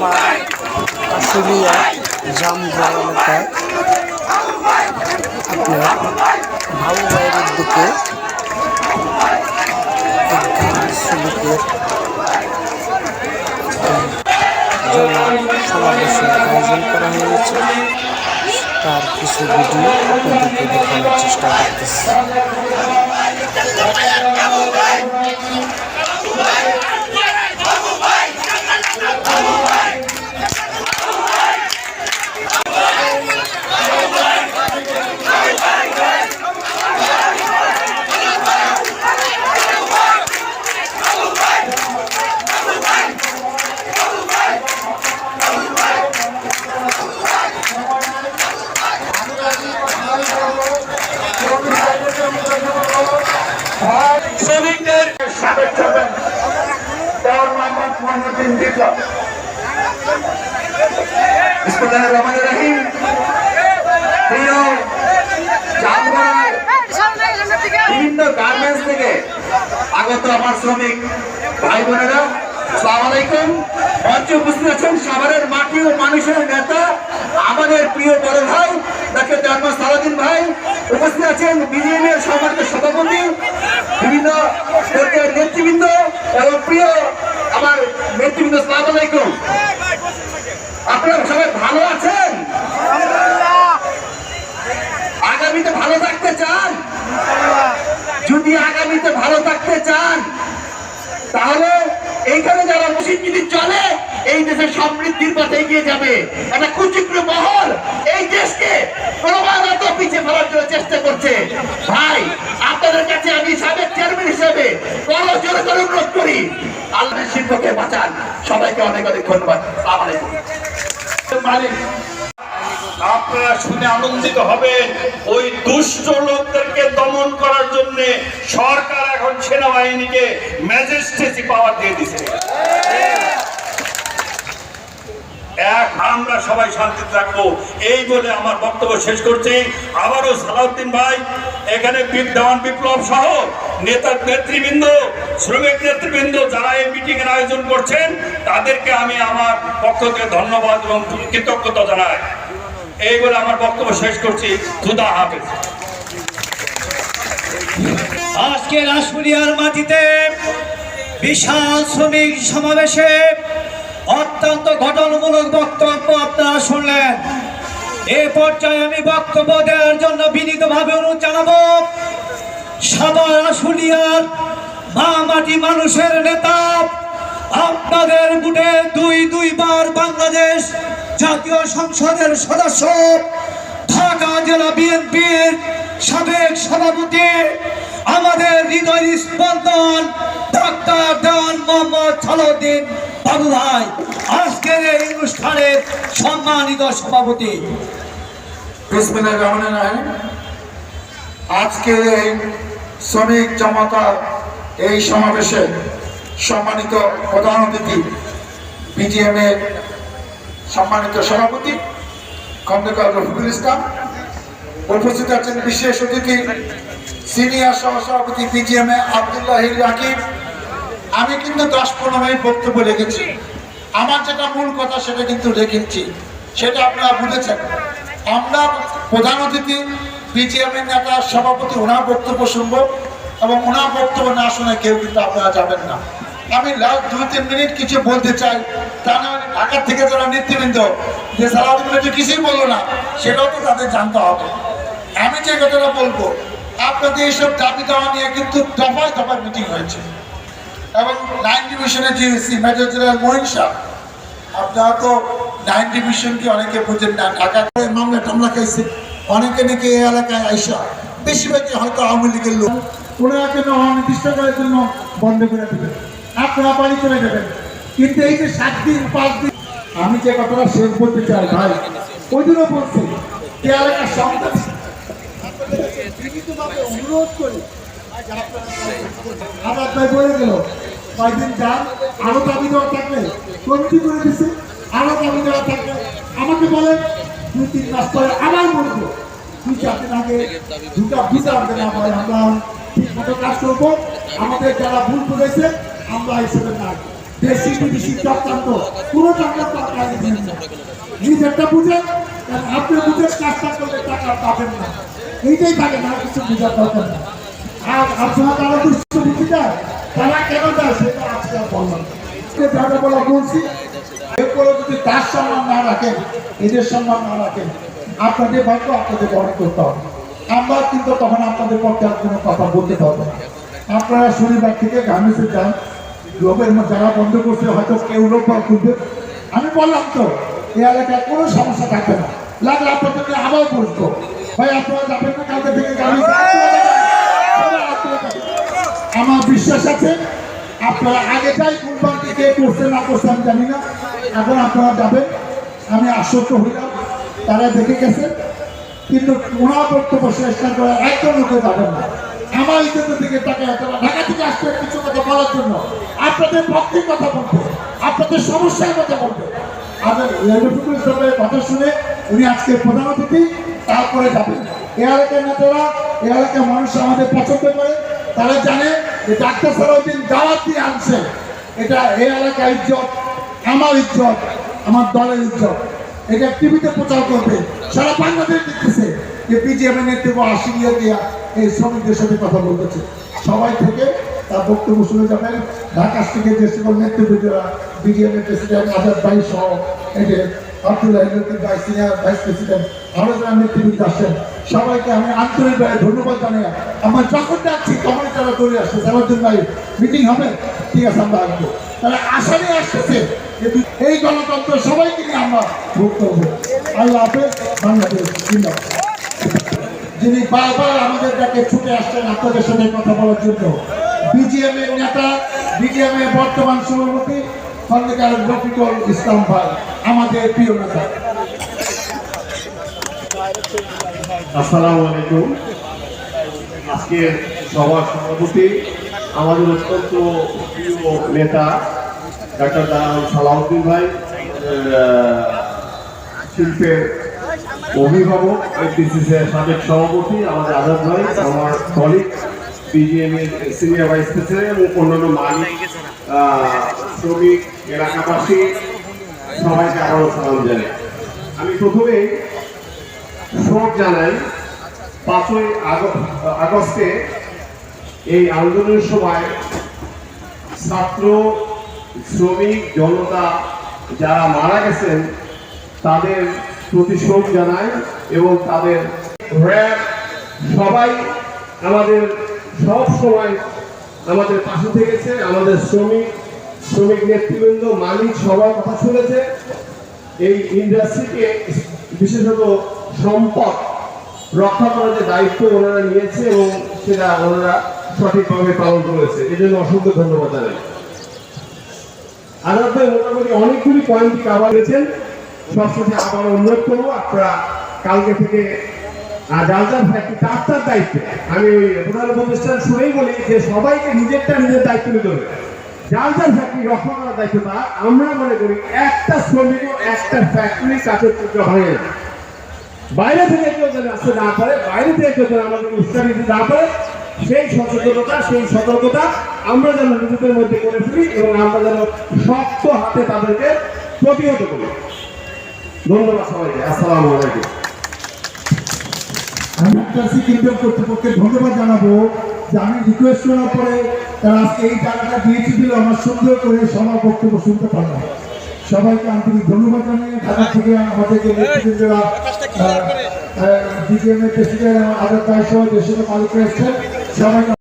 আমার আশুলিয়া জামগড় এলাকায় আপনার ভালো ভাইয়ের উদ্যোগে শ্রমিকের সমাবেশের আয়োজন করা হয়েছে। তার কিছু ভিডিও চেষ্টা করতেছি। মোহাম্মদ মহিনুদ্দিন বিপ্লব বিভিন্ন গার্মেন্টস থেকে আগত আমার শ্রমিক ভাই বোনেরা সালাম আলাইকুম মঞ্চে উপস্থিত আছেন সাভারের মাটি ও মানুষের নেতা আমাদের প্রিয় বড় ভাই ডাক্তার জন্ম সালাদিন ভাই উপস্থিত আছেন বিজেপি এর সম্মানিত সভাপতি বিভিন্ন পর্যায়ের নেতৃবৃন্দ এবং প্রিয় আমার নেতৃবৃন্দ সালাম আলাইকুম আপনারা সবাই ভালো আছেন আগামীতে ভালো থাকতে চান যদি আগামীতে ভালো থাকতে চান তাহলে এইখানে যারা মসজিদ যদি চলে, এই দেশের সমৃদ্ধির পথে এগিয়ে যাবে। একটা কুচিক্র মহল এই দেশকে ক্রমাগত পিছিয়ে ফেলার জন্য চেষ্টা করছে। ভাই, আপনাদের কাছে আমি সাবেক চেয়ারম্যান হিসেবে বড় জোরে করে অনুরোধ করি আল্লাহ শিল্পকে বাঁচান। সবাইকে অনেক অনেক ধন্যবাদ। মালিক আপনারা শুনে আনন্দিত হবেন ওই দুষ্ট লোকদেরকে দমন করার জন্য সরকার এখন সেনাবাহিনীকে ম্যাজিস্ট্রেসি পাওয়ার দিয়ে দিচ্ছে। এক, আমরা সবাই শান্তিতে থাকব। এই বলে আমার বক্তব্য শেষ করছি। আবারও সালাউদ্দিন ভাই, এখানে দেওয়ান বিপ্লব সহ নেতার নেতৃবৃন্দ, শ্রমিক নেতৃবৃন্দ যারা এই মিটিং এর আয়োজন করছেন, তাদেরকে আমি আমার পক্ষ থেকে ধন্যবাদ এবং কৃতজ্ঞতা জানাই। এই বলে আমার বক্তব্য শেষ করছি। খুদা হাফেজ। আজকে রাসপুরিয়ার মাটিতে বিশাল শ্রমিক সমাবেশে অত্যন্ত ঘটনামূলক বক্তব্য আপনারা শুনলেন। এ পর্যায়ে আমি বক্তব্য দেওয়ার জন্য বিনীতভাবে অনুরোধ জানাব সাবার আশুলিয়ার মা মাটি মানুষের নেতা আপনাদের বুটে দুই দুইবার বাংলাদেশ জাতীয় সংসদের সদস্য। ঢাকা জেলা বিএনপির সাবেক সভাপতি, আমাদের হৃদয় স্পন্দন ডাক্তার ডান মোহাম্মদ সালাউদ্দিন বাবু ভাই। আজকের এই অনুষ্ঠানের সম্মানিত সভাপতি। বিসমিল্লাহির রহমানির রহিম। আজকে এই শ্রমিক জমাতার এই সমাবেশে সম্মানিত প্রধান অতিথি বিজিএম এর সম্মানিত সভাপতি, খন্দকার রফিকুল ইসলাম। উপস্থিত আছেন বিশেষ অতিথি, সিনিয়র সহসভাপতি বিজিএম এ আবদুল্লাহ রাকিব। আমি কিন্তু দশ পনেরো মিনিট বক্তব্য রেখেছি। আমার যেটা মূল কথা সেটা কিন্তু রেখেছি। সেটা আপনারা বুঝেছেন। আমরা প্রধান অতিথি বিজিএম এর নেতা, সভাপতি, ওনার বক্তব্য শুনব এবং ওনার বক্তব্য না শুনে কেউ কিন্তু আপনারা যাবেন না। আমি লাস্ট দুই তিন মিনিট কিছু বলতে চাই। তা না ঢাকার থেকে যারা নেতৃবৃন্দ, যে সালাউদ্দিন তো কিছুই বলল না, সেটাও তো তাদের জানতে হবে। আমি যে কথাটা বলব, আপনাদের এইসব দাবি দেওয়া নিয়ে কিন্তু দফায় দফায় মিটিং হয়েছে। এবং নাইন ডিভিশনের যে AC major general Mohin Shah আপনারা তো নাইন ডিভিশনকে অনেকে বুঝেন না, ঢাকা মামলা টামলা খাইছে। অনেকে নাকি এই এলাকায় আইসা, বেশিরভাগই হয়তো আওয়ামী লীগের লোক। ওনারা কেন অনির্দিষ্টকালের জন্য বন্ধ করে দেবেন আপনারা বাড়ি চলে যাবেন। কিন্তু এই যে সাত দিন, পাঁচ দিন, আমি যে কথাটা শেষ করতে চাই ভাই ওই দিনও বলছি অনুরোধ করি কয়েকদিন যান থাকলে করে দিছে আমাকে আবার বলব। চার দিন দুটা ভিসা মতো কাজ করব। আমাদের যারা ভুল করেছে আমরা হিসেবে না দেশি বিদেশি চক্রান্ত কোনো চক্রান্ত আপনারা বুঝেন না নিজেরটা বুঝেন আপনি বুঝেন কাজটা করলে টাকা পাবেন না। এইটাই থাকে না কিছু বোঝার দরকার না আর আপনারা তারা বুঝি যায় তারা কেন যায় সেটা আজকে বললাম যারা বলা বলছি এরপরে যদি তার সম্মান না রাখেন, এদের সম্মান না রাখেন, আপনাদের ভাগ্য আপনাদের বহন করতে হবে। আমরা কিন্তু তখন আপনাদের পক্ষে আর কোনো কথা বলতে পারব না। আপনারা শনিবার থেকে গার্মেন্টসে যান লোকের যারা বন্ধ করছে হয়তো কেউ লোক বা করবে আমি বললাম তো, এই এলাকায় কোনো সমস্যা থাকবে না। লাগলে আপনাদেরকে আবার বসবো ভাই, আপনারা যাবেন না কালকে থেকে আমার বিশ্বাস আছে, আপনারা আগে যাই কোরবানি কে করছে না করছে আমি জানি না। এখন আপনারা যাবেন, আমি আশ্বস্ত হইলাম, তারা দেখে গেছে। কিন্তু ওনার বক্তব্য শেষ না করে একজন লোকে যাবেন না। আমার ইজ্জতের দিকে তাকে তারা ঢাকা থেকে আসছে কিছু কথা বলার জন্য। আপনাদের পক্ষে কথা বলতে আপনাদের সমস্যার কথা বলতে কথা শুনে উনি আজকে প্রধান অতিথি, তারপরে যাবেন এ এলাকার নেতারা, এ এলাকার মানুষ আমাদের পছন্দ করে। তারা জানে যে ডাক্তার সালাউদ্দিন দাওয়াত দিয়ে আনছে এটা এই এলাকার ইজ্জত, আমার ইজ্জত, আমার দলের ইজ্জত। এটা টিভিতে প্রচার করবে। সারা বাংলাদেশ দেখতেছে যে বিজেপি নেতৃত্ব আশিয়া দিয়া। এই শ্রমিকদের সাথে কথা বলতেছে। সবাই থেকে তার বক্তব্য শুনে যাবেন। ঢাকা থেকে যে সকল নেতৃবৃন্দরা বিজেপি প্রেসিডেন্ট আজাদ ভাই সহ সবাইকে আমি ধন্যবাদ যখন আসছে। মিটিং হবে? ঠিক আছে, আমরা আসব। এই গণতন্ত্র সবাইকে নিয়ে আল্লাহ যিনি বারবার আমাদের কাছে ছুটে আসছেন আপনাদের সাথে কথা বলার জন্য। বিজিএম এর নেতা বিজিএম এর বর্তমান সভাপতি, খন্দকার রফিকুল ইসলাম ভাই, আমাদের প্রিয় নেতা। আসসালামু আলাইকুম। আজকের সভার সভাপতি আমাদের অত্যন্ত প্রিয় নেতা, ডাক্তার সালাউদ্দিন ভাই শিল্পের অভিভাবক এফডিসিসি এর সাবেক সভাপতি, আমাদের আজাদ ভাই, আমার কলিগ বিজিএম এর সিনিয়র ভাইস প্রেসিডেন্ট এবং অন্যান্য মালিক শ্রমিক, এলাকাবাসী, সবাইকে আবারও সালাম জানাই। আমি প্রথমেই শোক জানাই, পাঁচই আগ- আগস্টে এই আন্দোলনের সময় ছাত্র, শ্রমিক, জনতা যারা মারা গেছেন, তাদের প্রতি শোক জানাই এবং তাদের র্যাব সবাই আমাদের সব সময় আমাদের পাশে থেকেছে, আমাদের শ্রমিক শ্রমিক নেতৃবৃন্দ, মালিক সবার কথা শুনেছে। এই ইন্ডাস্ট্রিকে বিশেষত সম্পদ রক্ষা করার যে দায়িত্ব ওনারা নিয়েছে এবং সেটা ওনারা সঠিকভাবে পালন করেছে। এই জন্য অসংখ্য ধন্যবাদ জানাই। আজাদ ভাই মোটামুটি অনেকগুলি পয়েন্ট কাভার করেছেন। সবশেষে আবার অনুরোধ করব আপনারা কালকে থেকে আহ, জালজার ফ্যাক্টরি তার তার দায়িত্বে। আমি ওই প্রধান উপদেষ্টা শুনেই বলি যে সবাইকে নিজেরটা নিজের দায়িত্ব নিতে হবে। জালজার ফ্যাক্টরি রক্ষা করার দায়িত্ব আমরা মনে করি একটা শ্রমিকও একটা ফ্যাক্টরি কাছের টুকরা ভাঙে না। বাইরে থেকে কেউ যেন আসতে না পারে বাইরে থেকে কেউ যেন আমাদের উৎসাহ দিতে না পারে সেই সচেতনতা সেই সতর্কতা আমরা যেন নিজেদের মধ্যে করে ফেলি এবং আমরা যেন শক্ত হাতে তাদেরকে প্রতিহত করি। ধন্যবাদ সবাইকে আসসালামু আলাইকুম। আমি একটা সিকিমদের কর্তৃপক্ষের ধন্যবাদ জানাব যে আমি রিকোয়েস্ট করার পরে তারা আজকে এই টাকাটা দিয়েছি দিলে আমার সুন্দর করে সবার বক্তব্য শুনতে পারলাম। সবাইকে আন্তরিক ধন্যবাদ জানিয়ে ঢাকা থেকে নেতৃবৃন্দরা প্রেসিডেন্ট আজাদ ভাই সহ দেশের মালিক এসছেন সবাইকে